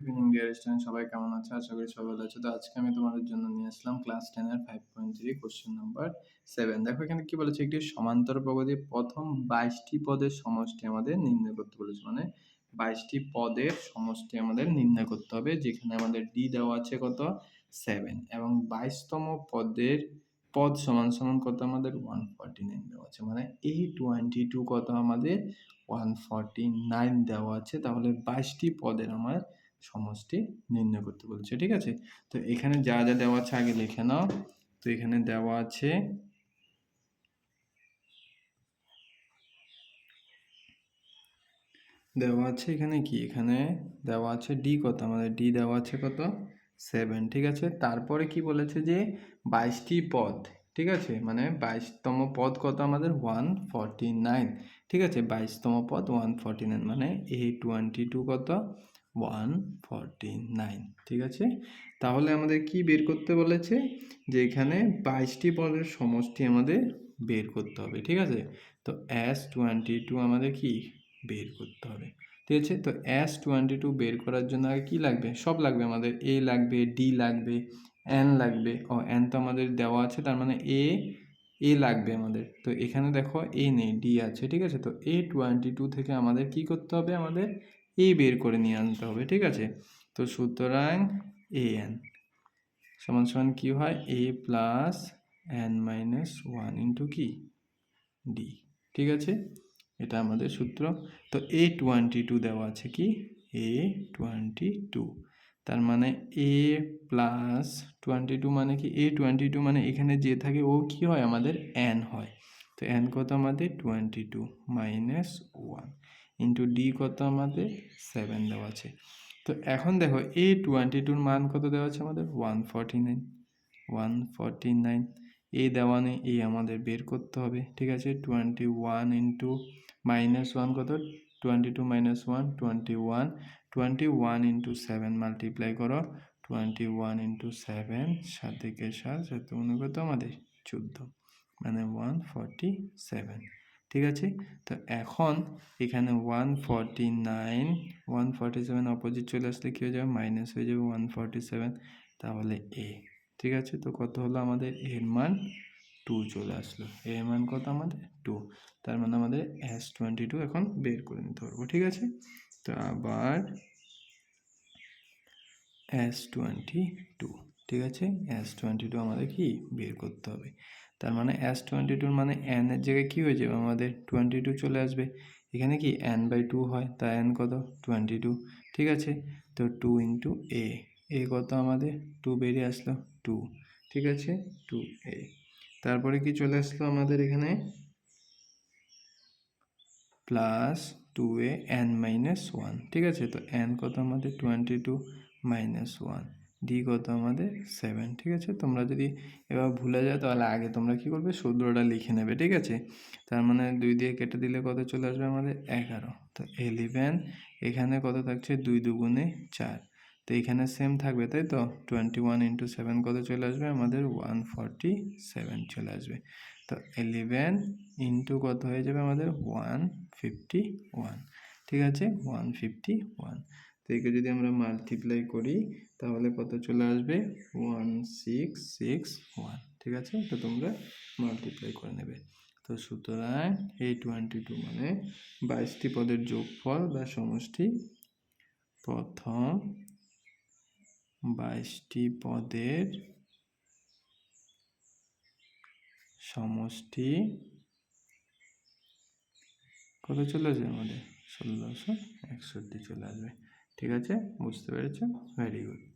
Evening dear student সবাই কেমন আছে? আশা করি সবাই ভালো আছে। তো আজকে আমি তোমাদের জন্য নিয়ে আসলাম ক্লাস টেন এর five point three question number seven দেখো এখানে কি বলেছে? একটি সমান্তর প্রগতির প্রথম বাইশটি পদের সমষ্টি আমাদের নির্ণয় করতে বলেছে। মানে বাইশটি পদের সমষ্টি আমাদের নির্ণয় করতে হবে, যেখানে আমাদের ডি দেওয়া আছে কত? সেভেন এবং বাইশতম পদের পদ সমান সমান কত? আমাদের ওয়ান ফর্টি নাইন দেওয়া আছে। মানে এই টোয়েন্টি টু কত? আমাদের ওয়ান ফর্টি নাইন দেওয়া আছে। তাহলে বাইশটি পদের আমার সমষ্টি নির্ণয় করতে বলছে, ঠিক আছে? তো এখানে যা যা দেওয়া আছে আগে লিখে নাও। তো এখানে দেওয়া আছে দেওয়া আছে এখানে কি? এখানে দেওয়া আছে ডি কত? আমাদের ডি দেওয়া আছে কত? সেভেন ঠিক আছে? তারপরে কি বলেছে যে বাইশটি পদ, ঠিক আছে? মানে বাইশতম পদ কত আমাদের? ওয়ান ফর্টি নাইন ঠিক আছে? বাইশতম পদ ওয়ান ফর্টি নাইন মানে এ টোয়েন্টি টু কত? ওয়ান ফর্টি নাইন, ঠিক আছে? তাহলে আমাদের কি বের করতে বলেছে? যে এখানে বাইশটি পদের সমষ্টি আমাদের বের করতে হবে, ঠিক আছে? তো এস টোয়েন্টি টু আমাদের কি? বের করতে হবে, ঠিক আছে? তো এস টোয়েন্টি টু বের করার জন্য আগে কী লাগবে? সব লাগবে আমাদের, এ লাগবে, ডি লাগবে, এন লাগবে, ও, এন তো আমাদের দেওয়া আছে, তার মানে এ এ লাগবে আমাদের। তো এখানে দেখো এ নেই, ডি আছে, ঠিক আছে? তো এ টোয়েন্টি টু থেকে আমাদের কি করতে হবে? আমাদের এ বের করে নিয়ে আনতে হবে, ঠিক আছে? তো সুতরাং এ এন সমান সমান কী হয়? A plus n minus one into কি? ডি ঠিক আছে? এটা আমাদের সূত্র। তো এ টোয়েন্টি টু দেওয়া আছে কি? এ টোয়েন্টি টু তার মানে এ প্লাস টোয়েন্টি টু মানে কি? এ টোয়েন্টি টু মানে এখানে যে থাকে, ও কি হয়? আমাদের এন হয়। তো এন কত আমাদের? Twenty two minus one into d কত আমাদের? সেভেন দেওয়া আছে। তো এখন দেখো এ টোয়েন্টি টুর মান কত দেওয়া আছে আমাদের? One forty nine one forty nine a দেওয়া নেই এ আমাদের বের করতে হবে, ঠিক আছে? Twenty one into minus one কত? Twenty two minus one twenty one twenty one into seven multiply করো টোয়েন্টি ওয়ান ইন্টু সেভেন সাত থেকে সাত সাত কত আমাদের? চোদ্দ। মানে ওয়ান ফর্টি সেভেন ঠিক আছে? তো এখন এখানে one forty nine one forty seven opposite চলে আসলে কী হয়ে যাবে? মাইনাস হয়ে যাবে ওয়ান ফর্টি সেভেন তাহলে এ ঠিক আছে? তো কত হলো আমাদের? এর মান টু চলে আসলো। এর মান কত আমাদের? টু তার মানে আমাদের এস টোয়েন্টি টু এখন বের করে নিতে পারব, ঠিক আছে? তো আবার এস টোয়েন্টি টু ঠিক আছে? এস টোয়েন্টি টু আমাদের কি? বের করতে হবে। তার মানে এস টোয়েন্টি টুর মানে এন এর জায়গায় কী হয়ে যাবে? আমাদের টোয়েন্টি টু চলে আসবে। এখানে কি এন বাই টু হয়? তা এন কত? টোয়েন্টি টু ঠিক আছে? তো টু ইন্টু এ এ কত আমাদের? টু বেরিয়ে আসলো টু ঠিক আছে? টু এ তারপরে কি চলে আসলো আমাদের এখানে? Plus two a n minus one ঠিক আছে? তো এন কত আমাদের? Twenty two minus one d কত আমাদের সেভেন ঠিক আছে? তোমরা যদি এবার ভুলে যাও তাহলে আগে তোমরা কি করবে? সূত্রটা লিখে নেবে, ঠিক আছে? তার মানে দুই দিয়ে কেটে দিলে কত চলে আসবে আমাদের এগারো। তো এলিভেন এখানে কত থাকছে? দুই দুগুণে চার। তো এখানে সেম থাকবে, তাই তো? টোয়েন্টি ওয়ান ইন্টু সেভেন কত চলে আসবে? আমাদের ওয়ান ফর্টি সেভেন চলে আসবে। তো এলিভেন ইন্টু কত হয়ে যাবে? আমাদের ওয়ান ফিফটি ওয়ান ঠিক আছে? ওয়ান ফিফটি ওয়ান একে যদি আমরা মাল্টিপ্লাই করি, তাহলে কত চলে আসবে? ওয়ান সিক্স সিক্স ওয়ান ঠিক আছে? তো তোমরা মাল্টিপ্লাই করে নেবে। তো সুতরাং এই টোয়েন্টি টু মানে বাইশটি পদের যোগফল বা সমষ্টি। প্রথম বাইশটি পদের সমষ্টি। কত চলে আসবে আমাদের? ষোলোশো একষট্টি চলে আসবে। ঠিক আছে? বুঝতে পেরেছ? Very good